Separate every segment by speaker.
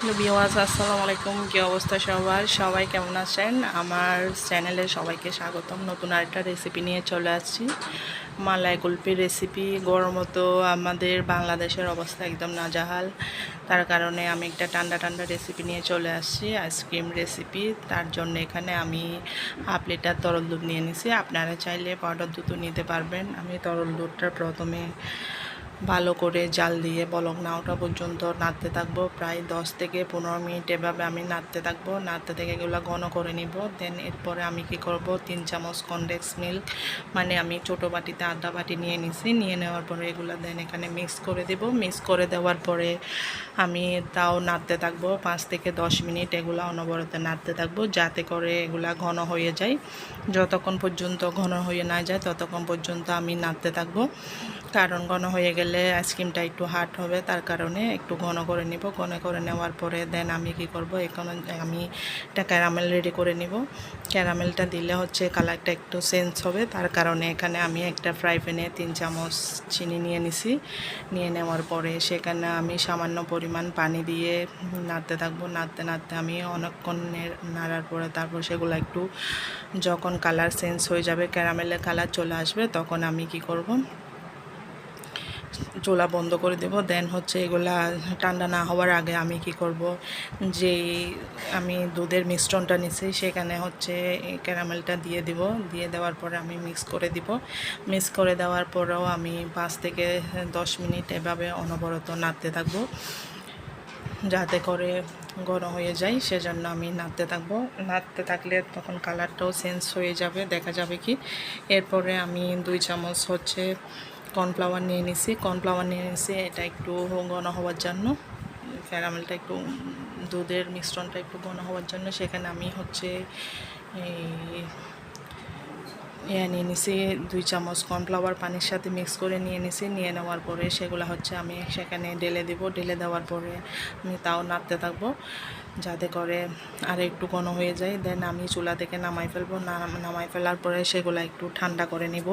Speaker 1: Hello বিওয়াজ আসসালামু আলাইকুম। কী অবস্থা সবার? সবাই কেমন আছেন? আমার চ্যানেলে সবাইকে স্বাগতম। নতুন আরেকটা রেসিপি নিয়ে চলে আসছি। মালাই কুলপির রেসিপি গরম তো আমাদের বাংলাদেশের অবস্থা একদম নাজাহাল। তার কারণে আমি একটা ঠান্ডা ঠান্ডা রেসিপি নিয়ে চলে আসছি, আইসক্রিম রেসিপি তার জন্য এখানে আমি হাফ লিটার তরল দুধ নিয়ে নিছি। আপনারা চাইলে পাউডার দুধও নিতে পারবেন। আমি তরল দুধটা প্রথমে ভালো করে জাল দিয়ে বলক না ওটা পর্যন্ত নাড়তে থাকব। প্রায় দশ থেকে পনেরো মিনিট এভাবে আমি নাড়তে থাকব। নাড়তে থেকে এগুলো ঘন করে নিব। দেন এরপরে আমি কি করব? তিন চামচ কনডেক্স মিল্ক মানে আমি ছোটো বাটিতে আধা বাটি নিয়ে নিছি। নিয়ে নেওয়ার পরে এগুলো দেন এখানে মিক্স করে দেব। মিক্স করে দেওয়ার পরে আমি তাও নাড়তে থাকব পাঁচ থেকে দশ মিনিট এগুলো অনবরত নাড়তে থাকব, যাতে করে এগুলা ঘন হয়ে যায়। যতক্ষণ পর্যন্ত ঘন হয়ে না যায়, ততক্ষণ পর্যন্ত আমি নাড়তে থাকব। কারণ ঘন হয়ে গেলে আইসক্রিমটা একটু হার্ড হবে, তার কারণে একটু ঘন করে নিব। ঘন করে নেওয়ার পরে দেন আমি কি করব, এখন আমি একটা ক্যারামেল রেডি করে নিব। ক্যারামেলটা দিলে হচ্ছে কালারটা একটু চেঞ্জ হবে, তার কারণে এখানে আমি একটা ফ্রাই প্যানে তিন চামচ চিনি নিয়ে নিছি। নিয়ে নেওয়ার পরে সেখানে আমি সামান্য পরিমাণ পানি দিয়ে নাড়তে থাকব। নাড়তে নাড়তে আমি অনেকক্ষণ নাড়ার পরে তারপর সেগুলো একটু যখন কালার চেঞ্জ হয়ে যাবে, ক্যারামেলের কালার চলে আসবে, তখন আমি কি করব? চোলা বন্ধ করে দেব। দেন হচ্ছে এগুলা ঠান্ডা না হওয়ার আগে আমি কি করব? যেই আমি দুধের মিশ্রণটা নিছি, সেখানে হচ্ছে ক্যারামেলটা দিয়ে দিব। দিয়ে দেওয়ার পরে আমি মিক্স করে দিব। মিক্স করে দেওয়ার পরেও আমি পাঁচ থেকে দশ মিনিট এভাবে অনবরত নাড়তে থাকব। যাতে করে গরম হয়ে যায়, সেজন্য আমি নাড়তে থাকব। নাড়তে থাকলে তখন কালারটাও চেঞ্জ হয়ে যাবে, দেখা যাবে কি। এরপরে আমি দুই চামচ হচ্ছে কর্নফ্লাওয়ার নিয়ে নিছি। কর্নফ্লাওয়ার নিয়ে নিছি, এটা একটু ঘন হওয়ার জন্য। ক্যারামেলটা একটু, দুধের মিশ্রণটা একটু ঘন হওয়ার জন্য। সেখানে আমি হচ্ছে এই ইয়ে নিয়ে নিছি। দুই চামচ কর্নফ্লাওয়ার পানির সাথে মিক্স করে নিয়ে নিছি। নিয়ে নেওয়ার পরে সেগুলো হচ্ছে আমি সেখানে ঢেলে দেবো। ঢেলে দেওয়ার পরে আমি তাও নাড়তে থাকব। যাতে করে আর একটু ঘন হয়ে যায়। দেন আমি চুলা থেকে নামাই ফেলব। নামাই ফেলার পরে সেগুলো একটু ঠান্ডা করে নিব।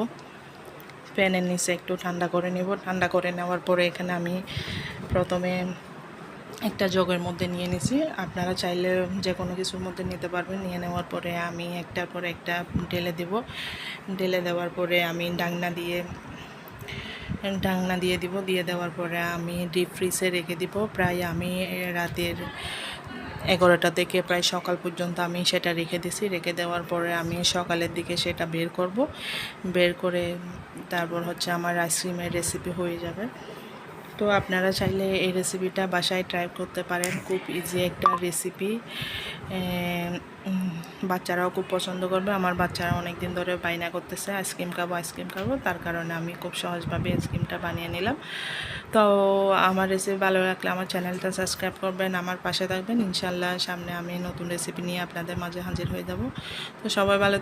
Speaker 1: প্যানের নিচে একটু ঠান্ডা করে নিব। ঠান্ডা করে নেওয়ার পরে এখানে আমি প্রথমে একটা জগের মধ্যে নিয়ে নিছি। আপনারা চাইলে যে কোনো কিছুর মধ্যে নিতে পারবেন। নিয়ে নেওয়ার পরে আমি একটার পর একটা ঢেলে দেব। ঢেলে দেওয়ার পরে আমি ডাংনা দিয়ে ডাংনা দিয়ে দিব। দিয়ে দেওয়ার পরে আমি ডিপ ফ্রিজে রেখে দিব। প্রায় আমি রাতের এগারোটা থেকে প্রায় সকাল পর্যন্ত আমি সেটা রেখে দিছি। রেখে দেওয়ার পরে আমি সকালের দিকে সেটা বের করব। বের করে তারপর হচ্ছে আমার আইসক্রিমের রেসিপি হয়ে যাবে। তো আপনারা চাইলে এই রেসিপিটা বাসায় ট্রাই করতে পারেন। খুব ইজি একটা রেসিপি বাচ্চারাও খুব পছন্দ করবে। আমার বাচ্চারা অনেক দিন ধরে বাইনা করতেছে, আইসক্রিম খাব আইসক্রিম খাব। তার কারণে আমি খুব সহজভাবে আইসক্রিমটা বানিয়ে নিলাম। তো আমার রেসিপি ভালো লাগলে আমার চ্যানেলটা সাবস্ক্রাইব করবেন, আমার পাশে থাকবেন। ইনশাল্লাহ সামনে আমি নতুন রেসিপি নিয়ে আপনাদের মাঝে হাজির হয়ে যাব। তো সবাই ভালো